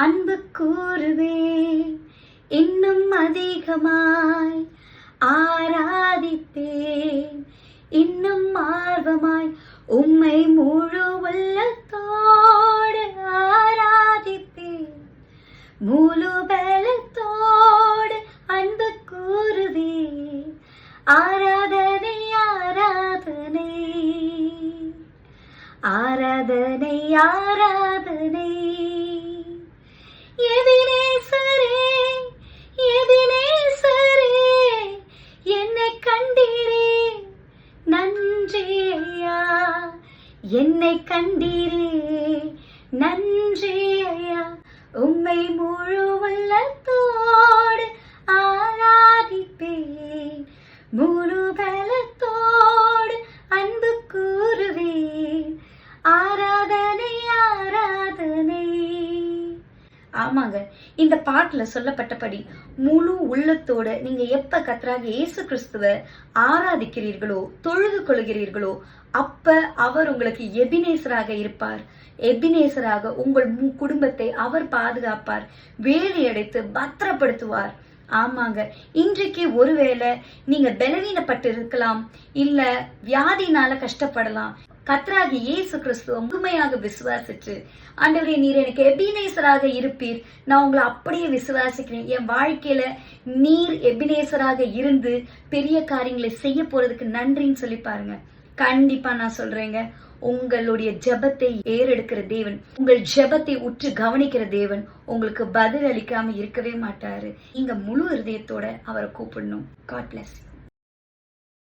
அன்பு கூறுவே இன்னும் அதிகமாய் ஆராதிப்பேன் இன்னும் ஆர்வமாய் உம்மை முழு உள்ளத்தோடு ஆராதிப்பேன் முழு பலத்தோடு அன்பு கூறுவே ஆராதனை ஆராதனை. ஆராதனை ஆராதனை. என்னை கண்டீரே நன்றி ஐயா உம்மை முழு உள்ளத்தோடு ஆராதிப்பேன். முழு ஆமாங்க. இந்த பாட்டுல சொல்லப்பட்டபடி முழு உள்ளத்தோட நீங்க எப்ப கத்தராக இயேசு கிறிஸ்துவ ஆராதிக்கிறீர்களோ தொழுது கொள்கிறீர்களோ அப்ப அவர் உங்களுக்கு எபினேசராக இருப்பார். எபினேசராக உங்கள் மு- குடும்பத்தை அவர் பாதுகாப்பார். வேலி அடைத்து பத்திரப்படுத்துவார். ஆமாங்க. இன்றைக்கு ஒருவேளை நீங்க பலவீனப்பட்டு இருக்கலாம் இல்ல வியாதினால கஷ்டப்படலாம். கத்ராகி இயேசு கிறிஸ்துவ முழுமையாக விசுவாசிச்சு ஆண்டவரே நீர் எனக்கு எபினேசராக இருப்பீர். நான் உங்களை அப்படியே விசுவாசிக்கிறேன். என் வாழ்க்கையில நீர் எபினேசராக இருந்து பெரிய காரியங்களை செய்ய போறதுக்கு நன்றின்னு சொல்லி பாருங்க. கண்டிப்பா நான் சொல்றேங்க. உங்களுடைய ஜெபத்தை ஏறெடுக்கிற தேவன் உங்கள் ஜெபத்தை உற்று கவனிக்கிற தேவன் உங்களுக்கு பதில் அளிக்காம இருக்கவே மாட்டாரு. நீங்க முழு ஹிருதயத்தோட அவரை கூப்பிடணும். God plus